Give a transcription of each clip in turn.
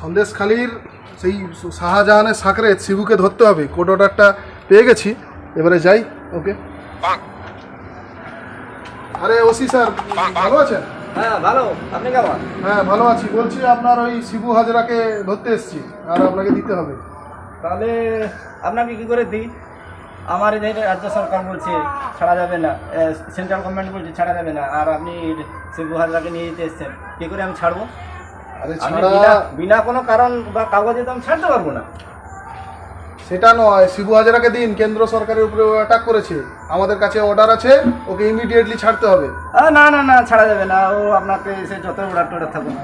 সন্দেশখালির সেই শাহজাহানের সাকরে শিবুকে ধরতে হবে। কোড অর্ডারটা পেয়ে গেছি। এবারে যাই ওকে। আরে ওসি স্যার ভালো আছেন? হ্যাঁ ভালো। আপনি কেমন? হ্যাঁ ভালো আছি। বলছি আপনার ওই শিবু হাজরাকে ধরতে এসেছি আর আপনাকে দিতে হবে। তাহলে আপনাকে কি করে দিই? আমার এই রাজ্য সরকার বলছে ছাড়া যাবে না। সেন্ট্রাল গভর্নমেন্ট বলছে ছাড়া যাবে না। আর আপনি শিবু হাজরাকে নিয়ে যেতে এসছেন। কী করে আমি ছাড়বো? আমি বিনা বিনা কোনো কারণ বা কাগজে তো আমি ছাড়তে পারব না। সেটা নয় শিবু হাজারাকে দিন কেন্দ্র সরকারের উপরে অ্যাটাক করেছে। আমাদের কাছে অর্ডার আছে ওকে ইমিডিয়েটলি ছাড়তে হবে। না না না ছাড়া যাবে না। ও আপনাকে এসে যত অর্ডার টোডার থাকুন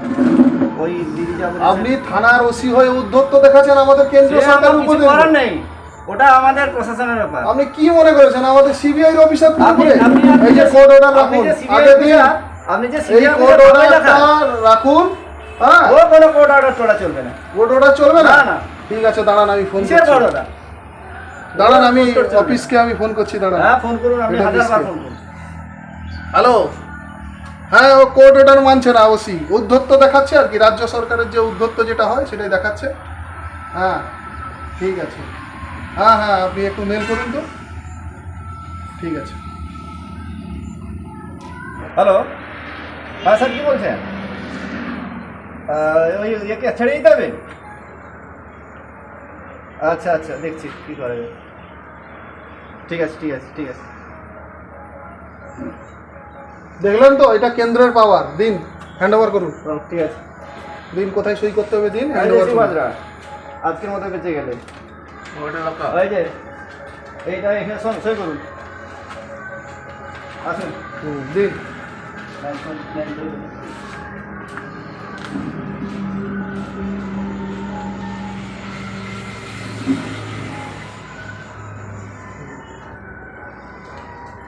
ওই দিদি যা বলেছে- আপনি থানার ওসি হয়ে উদ্ধত্ত দেখাচ্ছেন আমাদের সে কেন্দ্রীয় আমার সরকারের কিছু উপরে করার নেই। ওটা আমাদের প্রশাসনের ব্যাপার। আপনি কি মনে করেছেন? আমাদের সিবিআই অফিসার আপনি আপনি আপনি এই যে যে- কোর্ট অর্ডার আপনি রাখুন। যে CBI আগে অফিসার, আপনি যে এই কোর্ট অর্ডারটা রাখুন। হ্যাঁ। ও কোনো কোর্ট অর্ডার টোড়া চলবে না। কোর্ট অর্ডার চলবে না। ঠিক আছে দাঁড়ান আমি ফোন করছি। দাঁড়ান আমি অফিসকে আমি ফোন করছি দাঁড়ান। হ্যাঁ ফোন করুন আপনি হাজার বার ফোন করুন। হ্যালো হ্যাঁ ও কোর্ট অর্ডার মানছে না ওসি উদ্ধত্ত দেখাচ্ছে আর কি রাজ্য সরকারের যে উদ্ধত্ত যেটা হয় সেটাই দেখাচ্ছে। হ্যাঁ ঠিক আছে। হ্যাঁ হ্যাঁ আপনি একটু মেল করুন তো। ঠিক আছে। হ্যালো হ্যাঁ স্যার কি বলছেন? ওই একে ছেড়ে দিতে হবে আচ্ছা আচ্ছা দেখছি কী করে। ঠিক আছে ঠিক আছে ঠিক আছে। দেখলেন তো এটা কেন্দ্রের পাওয়ার দিন হ্যান্ড ওভার করুন। ঠিক আছে। দিন কোথায় সই করতে হবে দিন? হ্যান্ড ওভার করুন। আজকের মতো বেঁচে গেলে। ওই যে এইটা এখানে শোন সই করুন। আসুন। হুম, দিন।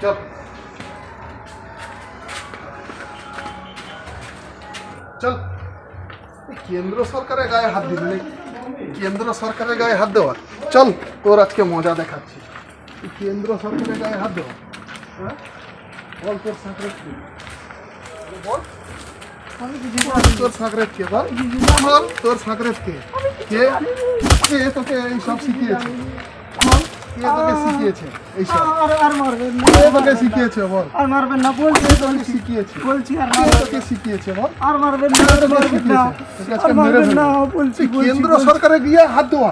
চল। চল। কেন্দ্র সরকারের গায়ে হাত দিবি নাকি? কেন্দ্র সরকারের গায়ে হাত দেওয়া চল, তোর আজকে মজা দেখাচ্ছি। কেন্দ্র সরকারের গায়ে হাত দেওয়া হ্যাঁ? বল তোর কি? বল। তোর সাকরেত কে? বল। বল তোর সাকরেত কে? কে কে? তোকে এই শিখিয়েছে? কে তোকে শিখিয়েছে এই আর আর মারবেন না। কে তোকে শিখিয়েছে? বল। আর মারবেন না বলছি তোকে শিখিয়েছে? বলছি আর কে তোকে শিখিয়েছে? বল। আর মারবেন না তোকে শিখিয়েছে? আজকে মেরে না বলছি কেন্দ্র। সরকারে গিয়ে হাত দেওয়া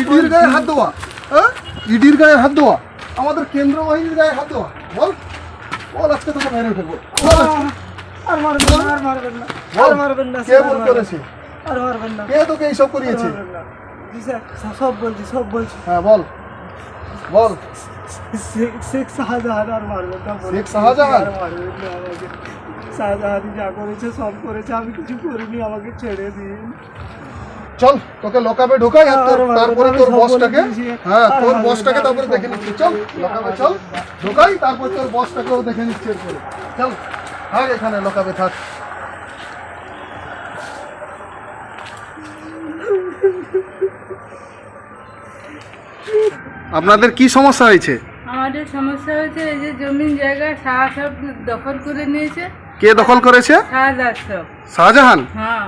ইডির গায়ে হাত দেওয়া হ্যাঁ? ইডির গায়ে হাত দেওয়া আমাদের কেন্দ্র বাহিনীর গায়ে হাত দেওয়া বল। বল আজকে তোকে মেরে ফেলব। বল। আর মারবেন না আর মারবেন না। আর মারবেন না কে স্যার, আর বল মারবেন করেছে আর মারবেন না। কে তোকে এইসব করিয়েছে? জি স্যার সব- সব বলছি সব বলছি। হ্যাঁ বল। বল। শেখ শেখ শাহজাহান আর মারবেন না শেখ শাহজাহান? আর মারবেন না আমাকে। শাহজাহান যা করেছে সব করেছে আমি কিছু করিনি আমাকে ছেড়ে দিন। চল তোকে লোকাবে ঢোকাই আর তোর তারপরে তোর বসটাকে হ্যাঁ তোর বসটাকে তারপরে দেখে নিচ্ছি। চল। লোকাবে চল। ঢোকাই তারপর তোর বসটাকেও দেখে নিচ্ছি চল। থাক এখানে লোকাবে থাক। আপনাদের কি সমস্যা হয়েছে? আমাদের সমস্যা হয়েছে এই যে জমিন জায়গা শাহ সব দখল করে নিয়েছে। কে দখল করেছে? শাহজাদ সব। শাহজাহান? হ্যাঁ।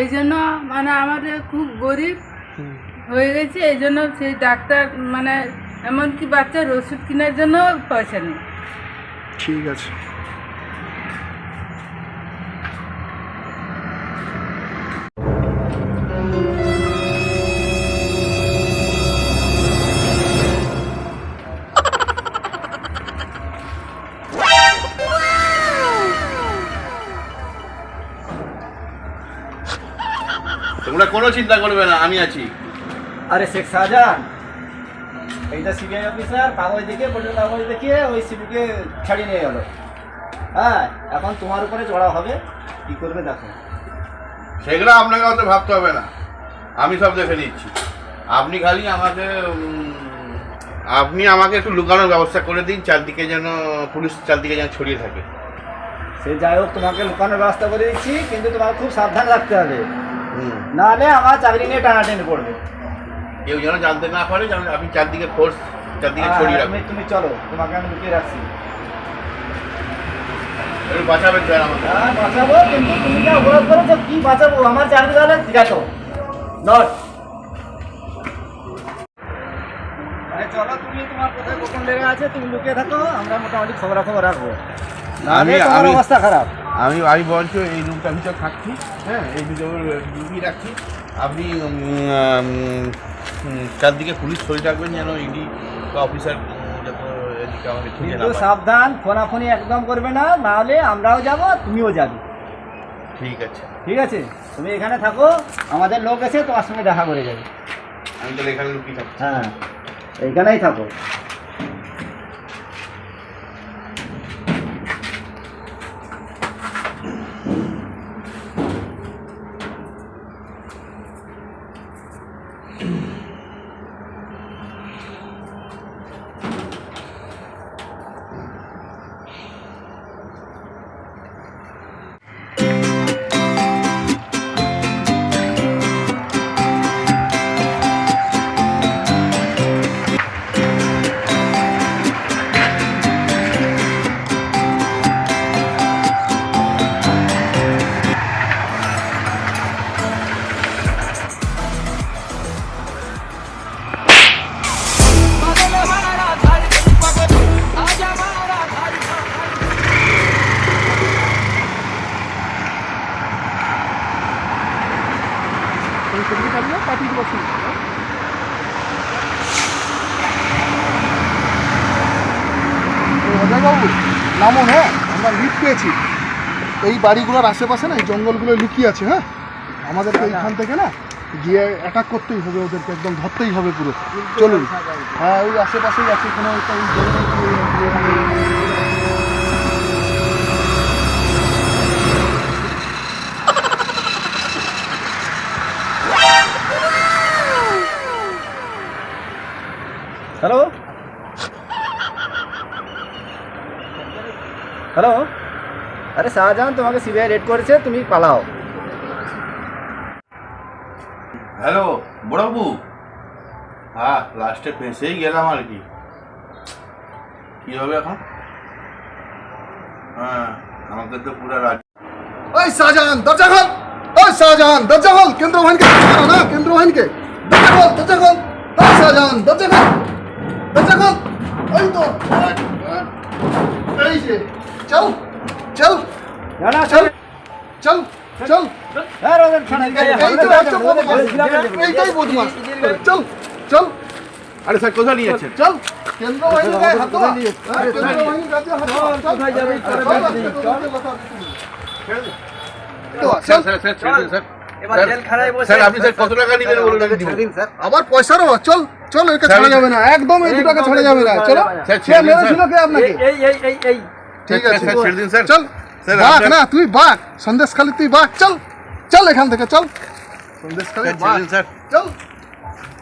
এই জন্য মানে আমাদের খুব গরিব হয়ে গেছে এই জন্য সেই ডাক্তার মানে এমনকি বাচ্চার ওষুধ কেনার জন্য পয়সা নেই। ঠিক আছে। তোমরা কোনো চিন্তা করবে না আমি আছি। আরে শেখ শাহজাহান এইটা সিবিআই অফিসার কাগজ দেখিয়ে পর্যন্ত কাগজ দেখিয়ে ওই শিবুকে ছাড়িয়ে নিয়ে গেল। হ্যাঁ এখন তোমার উপরে চড়া হবে কি করবে দেখো। সেগুলো আপনাকে অত ভাবতে হবে না আমি সব দেখে নিচ্ছি। আপনি খালি আমাকে আপনি আমাকে একটু লুকানোর ব্যবস্থা করে দিন চারদিকে যেন পুলিশ চারদিকে যেন ছড়িয়ে থাকে। সে যাই হোক তোমাকে লুকানোর ব্যবস্থা করে দিচ্ছি কিন্তু তোমাকে খুব সাবধান রাখতে হবে। নাহলে আমার চাকরি নিয়ে টানাটানি পড়বে কেউ যেন জানতে না পারে যেন আমি চারদিকে ফোর্স চারদিকে হ্যাঁ, ছড়িয়ে তুমি তুমি চলো তোমাকে আমি লুকিয়ে রাখছি। একটু বাঁচাবেন স্যার আমাকে। হ্যাঁ বাঁচাবো কিন্তু তুমি যা অপরাধ করেছ কি বাঁচাবো? আমার দেখো নট। আরে চলো তুমি তোমার কোথায় গোপন লেগে আছে তুমি লুকিয়ে থাকো আমরা মোটামুটি খবর খবর রাখব আমি- অবস্থা খারাপ। আমি আমি বলছি এই রুমটার ভিতর থাকছি হ্যাঁ এই ভিতর লুকিয়ে রাখছি। আপনি চারদিকে পুলিশ সই রাখবেন যেন ইডি বা অফিসার। সাবধান ফোনাফোনি একদম করবে না না হলে আমরাও যাব তুমিও যাবে। ঠিক আছে। ঠিক আছে? তুমি এখানে থাকো আমাদের লোক এসে তোমার সঙ্গে দেখা করে যাবে। আমি তাহলে এখানে লুকিয়ে থাকছি। হ্যাঁ এইখানেই থাকো। নামুন হ্যাঁ আমরা লিড পেয়েছি এই বাড়িগুলোর আশেপাশে না এই জঙ্গলগুলো লুকিয়ে আছে হ্যাঁ আমাদেরকে এইখান থেকে না গিয়ে অ্যাটাক করতেই হবে ওদেরকে একদম ধরতেই হবে পুরো চলুন হ্যাঁ ওই আশেপাশেই আছে কোনো একটা হ্যালো হ্যালো আরে শাহজাহান তোমাকে সিবিআই রেড করেছে তুমি পালাও। হ্যালো বড়বাবু। হ্যাঁ লাস্টে ফেঁসেই গেলাম আর কি। কী হবে এখন? হ্যাঁ আমাকে তো পুরো রাজ ওই শাহজাহান দরজা খোল! ওই শাহজাহান দরজা খোল! কেন্দ্র বাহিনীকে না কেন্দ্র বাহিনীকে দরজা খোল দরজা খোল! ওই শাহজাহান দরজা খোল! দরজা ওই তো এই যে চল চল না না চল চল চল। রোদের ছাড়া এই তো একটা বদমাস। এইটাই বদমাস। চল চল। আরে স্যার কোথায় নিয়ে যাচ্ছেন? চল। কেন্দ্র বাহিনীর গায়ে হাত দেওয়া হ্যাঁ, কেন্দ্র বাহিনীর হাত দেওয়া কোথায় যাবে? স্যার আপনি স্যার কত টাকা নেবেন বলুন আবার পয়সারও চল। চল একে স্যার, ছাড়া যাবে না। একদম এই দুটাকে ছাড়া যাবে না। চলো। স্যার, কে ছেড়ে দিন, মেরেছিল কে আপনাকে? এই এই এই এই ঠিক স্যার, আছে। স্যার, ছেড়ে দিন, স্যার। চল। স্যার, বাঘ আপনার- না তুই বাঘ। সন্দেশ খালি তুই বাঘ। চল। চল এখান থেকে চল। সন্দেশ খালি স্যার, ছেড়ে দিন, স্যার। চল।